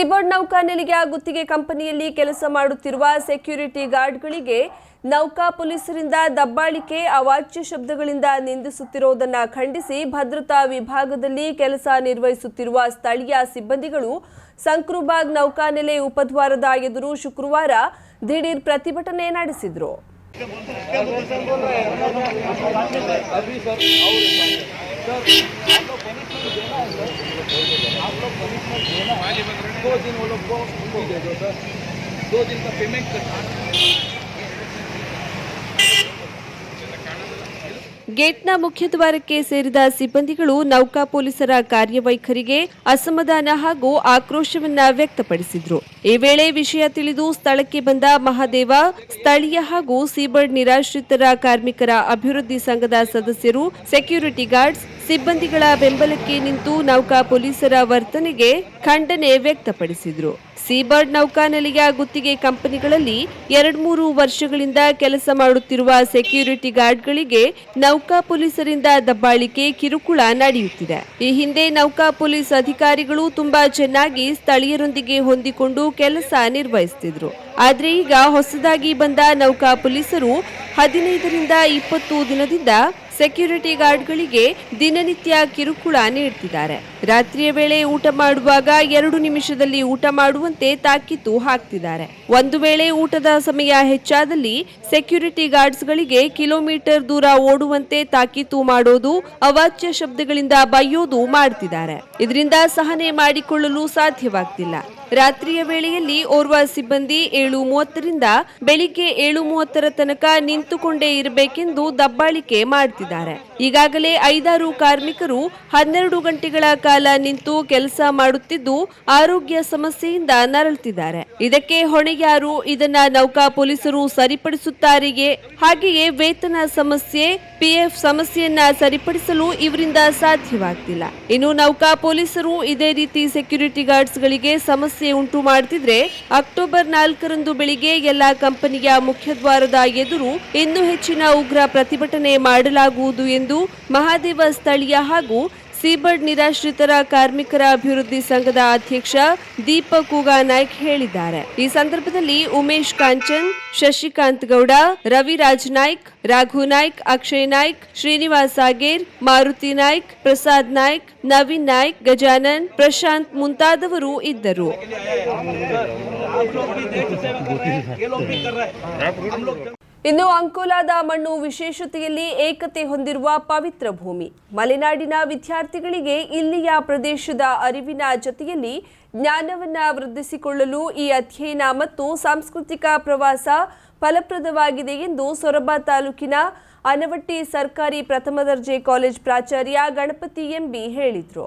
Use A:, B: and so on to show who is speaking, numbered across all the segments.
A: Seabird ನೌಕಾನೆಲೆಯ ಗುತ್ತಿಗೆ ಕಂಪನಿಯಲ್ಲಿ ಕೆಲಸ ಮಾಡುತ್ತಿರುವ ಸೆಕ್ಯೂರಿಟಿ ಗಾರ್ಡ್ಗಳಿಗೆ ನೌಕಾ ಪೊಲೀಸರಿಂದ ದಬ್ಬಾಳಿಕೆ, ಅವಾಚ್ಯ ಶಬ್ದಗಳಿಂದ ನಿಂದಿಸುತ್ತಿರುವುದನ್ನ ಖಂಡಿಸಿ ಭದ್ರತಾ ವಿಭಾಗದಲ್ಲಿ ಕೆಲಸ ನಿರ್ವಹಿಸುತ್ತಿರುವ ಸ್ಥಳೀಯ ಸಿಬ್ಬಂದಿಗಳು ಸಂಕ್ರುಬಾಗ್ ನೌಕಾನೆಲೆ ಉಪದ್ವಾರದ ಎದುರು ಶುಕ್ರವಾರ ದಿಢೀರ್ ಪ್ರತಿಭಟನೆ ನಡೆಸಿದರು.
B: दो दिन वो लोग को दे दो सर। दो दिन का पेमेंट कर
A: ಗೇಟ್ನ ಮುಖ್ಯದ್ವಾರಕ್ಕೆ ಸೇರಿದ ಸಿಬ್ಬಂದಿಗಳು ನೌಕಾ ಪೊಲೀಸರ ಕಾರ್ಯವೈಖರಿಗೆ ಅಸಮಾಧಾನ ಹಾಗೂ ಆಕ್ರೋಶವನ್ನ ವ್ಯಕ್ತಪಡಿಸಿದ್ರು. ಈ ವೇಳೆ ವಿಷಯ ತಿಳಿದು ಸ್ಥಳಕ್ಕೆ ಬಂದ ಮಹಾದೇವ, ಸ್ಥಳೀಯ ಹಾಗೂ ಸೀಬರ್ಡ್ ನಿರಾಶ್ರಿತರ ಕಾರ್ಮಿಕರ ಅಭಿವೃದ್ಧಿ ಸಂಘದ ಸದಸ್ಯರು, ಸೆಕ್ಯೂರಿಟಿ ಗಾರ್ಡ್ಸ್, ಸಿಬ್ಬಂದಿಗಳ ಬೆಂಬಲಕ್ಕೆ ನಿಂತು ನೌಕಾ ಪೊಲೀಸರ ವರ್ತನೆಗೆ ಖಂಡನೆ ವ್ಯಕ್ತಪಡಿಸಿದ್ರು. ಸೀಬರ್ಡ್ ನೌಕಾನೆಲೆಯ ಗುತ್ತಿಗೆ ಕಂಪನಿಗಳಲ್ಲಿ ಎರಡ್ಮೂರು ವರ್ಷಗಳಿಂದ ಕೆಲಸ ಮಾಡುತ್ತಿರುವ ಸೆಕ್ಯೂರಿಟಿ ಗಾರ್ಡ್ಗಳಿಗೆ ನೌಕಾ ಪೊಲೀಸರಿಂದ ದಬ್ಬಾಳಿಕೆ ಕಿರುಕುಳ ನಡೆಯುತ್ತಿದೆ. ಈ ಹಿಂದೆ ನೌಕಾ ಪೊಲೀಸ್ ಅಧಿಕಾರಿಗಳು ತುಂಬಾ ಚೆನ್ನಾಗಿ ಸ್ಥಳೀಯರೊಂದಿಗೆ ಹೊಂದಿಕೊಂಡು ಕೆಲಸ ನಿರ್ವಹಿಸುತ್ತಿದ್ರು. ಆದರೆ ಈಗ ಹೊಸದಾಗಿ ಬಂದ ನೌಕಾ ಪೊಲೀಸರು ಹದಿನೈದರಿಂದ ಇಪ್ಪತ್ತು ದಿನದಿಂದ ಸೆಕ್ಯೂರಿಟಿ ಗಾರ್ಡ್ಗಳಿಗೆ ದಿನನಿತ್ಯ ಕಿರುಕುಳ ನೀಡುತ್ತಿದ್ದಾರೆ ರಾತ್ರಿಯ ವೇಳೆ ಊಟ ಮಾಡುವಾಗ ಎರಡು ನಿಮಿಷದಲ್ಲಿ ಊಟ ಮಾಡುವಂತೆ ತಾಕೀತು ಹಾಕ್ತಿದ್ದಾರೆ. ಒಂದು ವೇಳೆ ಊಟದ ಸಮಯ ಹೆಚ್ಚಾದಲ್ಲಿ ಸೆಕ್ಯೂರಿಟಿ ಗಾರ್ಡ್ಸ್ಗಳಿಗೆ ಕಿಲೋಮೀಟರ್ ದೂರ ಓಡುವಂತೆ ತಾಕೀತು ಮಾಡೋದು ಅವಾಚ್ಯ ಶಬ್ದಗಳಿಂದ ಬೈಯೋದು ಮಾಡ್ತಿದ್ದಾರೆ. ಇದರಿಂದ ಸಹನೆ ಮಾಡಿಕೊಳ್ಳಲು ಸಾಧ್ಯವಾಗ್ತಿಲ್ಲ. ರಾತ್ರಿಯ ವೇಳೆಯಲ್ಲಿ ಓರ್ವ ಸಿಬ್ಬಂದಿ ಏಳು ಮೂವತ್ತರಿಂದ ಬೆಳಿಗ್ಗೆ ಏಳು ಮೂವತ್ತರ ತನಕ ನಿಂತುಕೊಂಡೇ ಇರಬೇಕೆಂದು ದಬ್ಬಾಳಿಕೆ ಮಾಡ್ತಿದ್ದಾರೆ. ಈಗಾಗಲೇ ಐದಾರು ಕಾರ್ಮಿಕರು ಹನ್ನೆರಡು ಗಂಟೆಗಳ ಕಾಲ ನಿಂತು ಕೆಲಸ ಮಾಡುತ್ತಿದ್ದು ಆರೋಗ್ಯ ಸಮಸ್ಯೆಯಿಂದ ನರಳುತ್ತಿದ್ದಾರೆ. ಇದಕ್ಕೆ ಹೊಣೆಯಾರು ಇದನ್ನ ನೌಕಾ ಪೊಲೀಸರು ಸರಿಪಡಿಸುತ್ತಾರೆಯೇ? ಹಾಗೆಯೇ ವೇತನ ಸಮಸ್ಯೆ, ಪಿಎಫ್ ಸಮಸ್ಯೆಯನ್ನ ಸರಿಪಡಿಸಲು ಇವರಿಂದ ಸಾಧ್ಯವಾಗ್ತಿಲ್ಲ. ಇನ್ನು ನೌಕಾ ಪೊಲೀಸರು ಇದೇ ರೀತಿ ಸೆಕ್ಯೂರಿಟಿ ಗಾರ್ಡ್ಸ್ಗಳಿಗೆ ಸಮಸ್ಯೆ ಉಂಟು ಮಾಡ್ತಿದ್ರೆ ಅಕ್ಟೋಬರ್ ನಾಲ್ಕರಂದು ಬೆಳಿಗ್ಗೆ ಎಲ್ಲಾ ಕಂಪನಿಯ ಮುಖ್ಯದ್ವಾರದ ಎದುರು ಇನ್ನೂ ಹೆಚ್ಚಿನ ಉಗ್ರ ಪ್ರತಿಭಟನೆ ಮಾಡಲಾಗುವುದು ಎಂದು ಮಹಾದೇವ ಸ್ಥಳೀಯ ಹಾಗೂ ಸೀಬರ್ಡ್ ನಿರಾಶ್ರಿತರ ಕಾರ್ಮಿಕರ ಅಭಿವೃದ್ಧಿ ಸಂಘದ ಅಧ್ಯಕ್ಷ ದೀಪಕ್ ನಾಯ್ಕ್ ಹೇಳಿದ್ದಾರೆ. ಈ ಸಂದರ್ಭದಲ್ಲಿ ಉಮೇಶ್ ಕಾಂಚನ್, ಶಶಿಕಾಂತ್ ಗೌಡ, ರವಿರಾಜ್ ನಾಯ್ಕ್, ರಾಘು ನಾಯ್ಕ್, ಅಕ್ಷಯ್ ನಾಯ್ಕ್, ಶ್ರೀನಿವಾಸ್ ಆಗೇರ್ ಮಾರುತಿ ನಾಯ್ಕ್, ಪ್ರಸಾದ್ ನಾಯ್ಕ್, ನವೀನ್ ನಾಯ್ಕ್, ಗಜಾನನ್, ಪ್ರಶಾಂತ್ ಮುಂತಾದವರು ಇದ್ದರು. ಇನ್ನು ಅಂಕೋಲಾದ ಮಣ್ಣು ವಿಶೇಷತೆಯಲ್ಲಿ ಏಕತೆ ಹೊಂದಿರುವ ಪವಿತ್ರ ಭೂಮಿ. ಮಲೆನಾಡಿನ ವಿದ್ಯಾರ್ಥಿಗಳಿಗೆ ಇಲ್ಲಿಯ ಪ್ರದೇಶದ ಅರಿವಿನ ಜೊತೆಯಲ್ಲಿ ಜ್ಞಾನವನ್ನು ವೃದ್ಧಿಸಿಕೊಳ್ಳಲು ಈ ಅಧ್ಯಯನ ಮತ್ತು ಸಾಂಸ್ಕೃತಿಕ ಪ್ರವಾಸ ಫಲಪ್ರದವಾಗಿದೆ ಎಂದು ಸೊರಬ ತಾಲೂಕಿನ ಅನವಟ್ಟಿ ಸರ್ಕಾರಿ ಪ್ರಥಮ ದರ್ಜೆ ಕಾಲೇಜ್ ಪ್ರಾಚಾರ್ಯ ಗಣಪತಿ ಎಂಬಿ ಹೇಳಿದರು.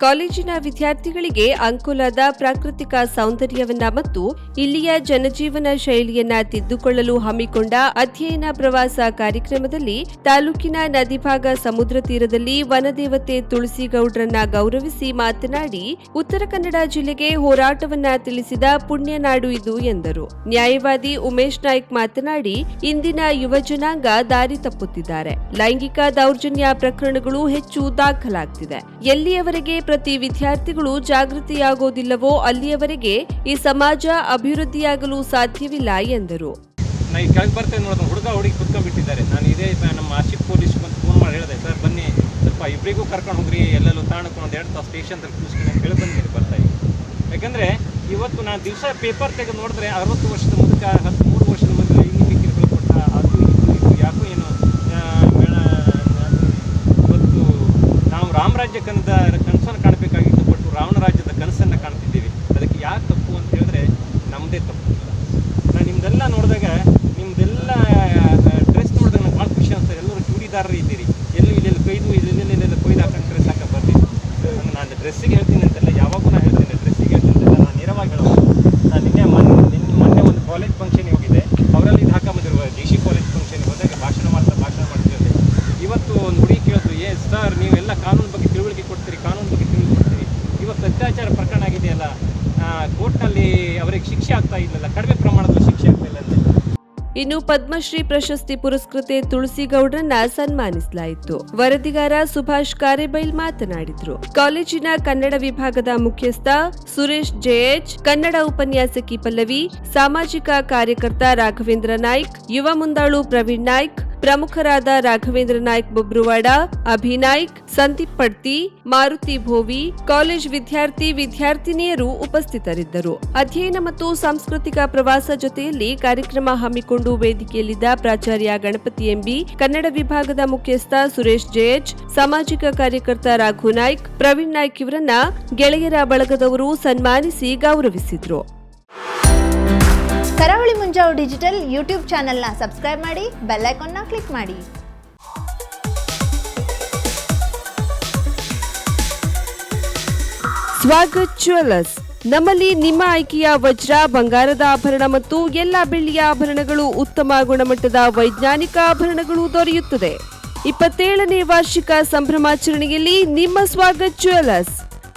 A: ಕಾಲೇಜಿನ ವಿದ್ಯಾರ್ಥಿಗಳಿಗೆ ಅಂಕೋಲಾದ ಪ್ರಾಕೃತಿಕ ಸೌಂದರ್ಯವನ್ನ ಮತ್ತು ಇಲ್ಲಿಯ ಜನಜೀವನ ಶೈಲಿಯನ್ನ ತಿದ್ದುಕೊಳ್ಳಲು ಹಮ್ಮಿಕೊಂಡ ಅಧ್ಯಯನ ಪ್ರವಾಸ ಕಾರ್ಯಕ್ರಮದಲ್ಲಿ ತಾಲೂಕಿನ ನದಿಭಾಗ ಸಮುದ್ರ ತೀರದಲ್ಲಿ ವನದೇವತೆ ತುಳಸಿಗೌಡ್ರನ್ನ ಗೌರವಿಸಿ ಮಾತನಾಡಿ, ಉತ್ತರ ಕನ್ನಡ ಜಿಲ್ಲೆಗೆ ಹೋರಾಟವನ್ನ ತಿಳಿಸಿದ ಪುಣ್ಯನಾಡು ಇದು ಎಂದರು. ನ್ಯಾಯವಾದಿ ಉಮೇಶ್ ನಾಯ್ಕ್ ಮಾತನಾಡಿ, ಇಂದಿನ ಯುವ ಜನಾಂಗ ದಾರಿ ತಪ್ಪುತ್ತಿದ್ದಾರೆ. ಲೈಂಗಿಕ ದೌರ್ಜನ್ಯ ಪ್ರಕರಣಗಳು ಹೆಚ್ಚು ದಾಖಲಾಗ್ತಿದೆ. ಎಲ್ಲಿಯವರೆಗೆ ಪ್ರತಿ ವಿದ್ಯಾರ್ಥಿಗಳು ಜಾಗೃತಿಯಾಗೋದಿಲ್ಲವೋ ಅಲ್ಲಿಯವರೆಗೆ ಈ ಸಮಾಜ ಅಭಿವೃದ್ಧಿಯಾಗಲು ಸಾಧ್ಯವಿಲ್ಲ ಎಂದರು.
C: ನಾ ಈಗ ಕೆಳಗೆ ಬರ್ತೇನೆ ನೋಡಿದ್ರೆ ಹುಡುಗ ಹುಡುಗಿ ಕುತ್ಕೊಂಡ್ಬಿಟ್ಟಿದ್ದಾರೆ. ನಾನು ಇದೇ ನಮ್ಮ ಆಶಿಕ್ ಪೊಲೀಸ್ ಬಂದು ಫೋನ್ ಮಾಡಿ ಹೇಳಿದೆ, ಸರ್, ಬನ್ನಿ, ಸ್ವಲ್ಪ ಇಬ್ಬರಿಗೂ ಕರ್ಕೊಂಡು ಹೋಗ್ರಿ, ಎಲ್ಲೆಲ್ಲೂ ತಾಣಕ್ಕೆ ಒಂದು ಎರಡು ತಾಸು ಸ್ಟೇಷನ್ ಕೂರಿಸ್ಕೊಂಡು ಅಂತ ಹೇಳಿ ಬಂದಿದ್ದೀನಿ ಬರ್ತಾ ಇದ್ದೀನಿ ಯಾಕಂದರೆ ಇವತ್ತು ನಾನು ದಿವಸ ಪೇಪರ್ ತೆಗೆದು ನೋಡಿದ್ರೆ ಅರವತ್ತು ವರ್ಷದ ಮುದುಕ ಹದಿಮೂರು ವರ್ಷದ ಮುದುಕ ಹಿಂಗೆ ಕಿರುಕುಳ ಕೊಟ್ಟ ಅದು ಇದು ಇದು ಯಾಕೋ ಏನು ಆ, ಬೇಡ, ಇವತ್ತು ರಾಮರಾಜ್ಯ ಕನದ ಕನಸನ್ನು ಕಾಣಬೇಕಾಗಿತ್ತು ಬಟ್ ರಾವಣ ರಾಜ್ಯದ ಕನಸನ್ನು ಕಾಣ್ತಿದ್ದೀವಿ. ಅದಕ್ಕೆ ಯಾಕೆ ತಪ್ಪು ಅಂತ ಹೇಳಿದ್ರೆ ನಮ್ಮದೇ ತಪ್ಪು. ನಾನು ನಿಮ್ದೆಲ್ಲ ಅವರಿಗೆ ಶಿಕ್ಷೆ ಆಗ್ತಾ ಇಲ್ಲಲ್ಲ, ಕಡಿಮೆ ಪ್ರಮಾಣದಲ್ಲಿ ಶಿಕ್ಷೆ ಆಗ್ತಾ ಇಲ್ಲ
A: ಇನ್ನು ಪದ್ಮಶ್ರೀ ಪ್ರಶಸ್ತಿ ಪುರಸ್ಕೃತೆ ತುಳಸಿ ಗೌಡ್ರನ್ನ ಸನ್ಮಾನಿಸಲಾಯಿತು. ವರದಿಗಾರ ಸುಭಾಷ್ ಕಾರೇಬೈಲ್ ಮಾತನಾಡಿದ್ರು. ಕಾಲೇಜಿನ ಕನ್ನಡ ವಿಭಾಗದ ಮುಖ್ಯಸ್ಥ ಸುರೇಶ್ ಜೆಎಚ್, ಕನ್ನಡ ಉಪನ್ಯಾಸಕಿ ಪಲ್ಲವಿ, ಸಾಮಾಜಿಕ ಕಾರ್ಯಕರ್ತ ರಾಘವೇಂದ್ರ ನಾಯ್ಕ್, ಯುವ ಮುಂದಾಳು ಪ್ರವೀಣ್ ನಾಯ್ಕ್ ಪ್ರಮುಖರಾದ ರಾಘವೇಂದ್ರ ನಾಯ್ಕ್ ಬೊಬ್ರುವಾಡ, ಅಭಿನಾಯ್ಕ್, ಸಂದೀಪ್ ಪಡ್ತಿ, ಮಾರುತಿ ಭೋವಿ, ಕಾಲೇಜ್ ವಿದ್ಯಾರ್ಥಿ, ವಿದ್ಯಾರ್ಥಿನಿಯರು ಉಪಸ್ಥಿತರಿದ್ದರು. ಅಧ್ಯಯನ ಮತ್ತು ಸಾಂಸ್ಕೃತಿಕ ಪ್ರವಾಸ ಜೊತೆಯಲ್ಲಿ ಕಾರ್ಯಕ್ರಮ ಹಮ್ಮಿಕೊಂಡು ವೇದಿಕೆಯಲ್ಲಿದ್ದ ಪ್ರಾಚಾರ್ಯ ಗಣಪತಿ ಎಂಬಿ, ಕನ್ನಡ ವಿಭಾಗದ ಮುಖ್ಯಸ್ಥ ಸುರೇಶ್ ಜಯಜ್ ಸಾಮಾಜಿಕ ಕಾರ್ಯಕರ್ತ ರಾಘು ನಾಯ್ಕ್, ಪ್ರವೀಣ್ ನಾಯ್ಕ್ ಇವರನ್ನ ಗೆಳೆಯರ ಬಳಗದವರು ಸನ್ಮಾನಿಸಿ ಗೌರವಿಸಿದ್ರು.
D: ಮುಂಜಾವು ಡಿಜಿಟಲ್ ಯೂಟ್ಯೂಬ್ ಚಾನೆಲ್ನ ಸಬ್ಸ್ಕ್ರೈಬ್ ಮಾಡಿ, ಬೆಲ್ ಐಕಾನ್ನ ಕ್ಲಿಕ್ ಮಾಡಿ.
A: ಸ್ವಾಗತ್ ಜ್ಯುವೆಲ್ಲರ್ಸ್ ನಮ್ಮಲ್ಲಿ ನಿಮ್ಮ ಆಯ್ಕೆಯ ವಜ್ರ, ಬಂಗಾರದ ಆಭರಣ ಮತ್ತು ಎಲ್ಲ ಬೆಳ್ಳಿಯ ಆಭರಣಗಳು ಉತ್ತಮ ಗುಣಮಟ್ಟದ ವೈಜ್ಞಾನಿಕ ಆಭರಣಗಳು ದೊರೆಯುತ್ತದೆ. ಇಪ್ಪತ್ತೇಳನೇ ವಾರ್ಷಿಕ ಸಂಭ್ರಮಾಚರಣೆಯಲ್ಲಿ ನಿಮ್ಮ ಸ್ವಾಗತ್ ಜ್ಯುವೆಲ್ಲರ್ಸ್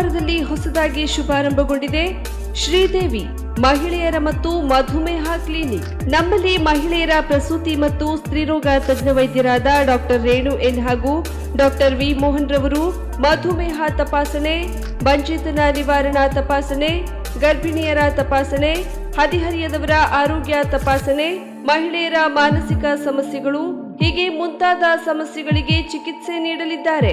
A: ಕಾರವಾರದಲ್ಲಿ ಹೊಸದಾಗಿ ಶುಭಾರಂಭಗೊಂಡಿದೆ. ಶ್ರೀದೇವಿ, ಮಹಿಳೆಯರ ಮತ್ತು ಮಧುಮೇಹ ಕ್ಲಿನಿಕ್. ನಮ್ಮಲ್ಲಿ ಮಹಿಳೆಯರ ಪ್ರಸೂತಿ ಮತ್ತು ಸ್ತ್ರೀರೋಗ ತಜ್ಞ ವೈದ್ಯರಾದ ಡಾಕ್ಟರ್ ರೇಣು ಎನ್ ಹಾಗೂ ಡಾಕ್ಟರ್ ವಿ ಮೋಹನ್ ರವರು, ಮಧುಮೇಹ ತಪಾಸಣೆ, ಬಂಚಿತನ ನಿವಾರಣಾ ತಪಾಸಣೆ, ಗರ್ಭಿಣಿಯರ ತಪಾಸಣೆ, ಹದಿಹರಿಯದವರ ಆರೋಗ್ಯ ತಪಾಸಣೆ, ಮಹಿಳೆಯರ ಮಾನಸಿಕ ಸಮಸ್ಯೆಗಳು, ಹೀಗೆ ಮುಂತಾದ ಸಮಸ್ಯೆಗಳಿಗೆ ಚಿಕಿತ್ಸೆ ನೀಡಲಿದ್ದಾರೆ.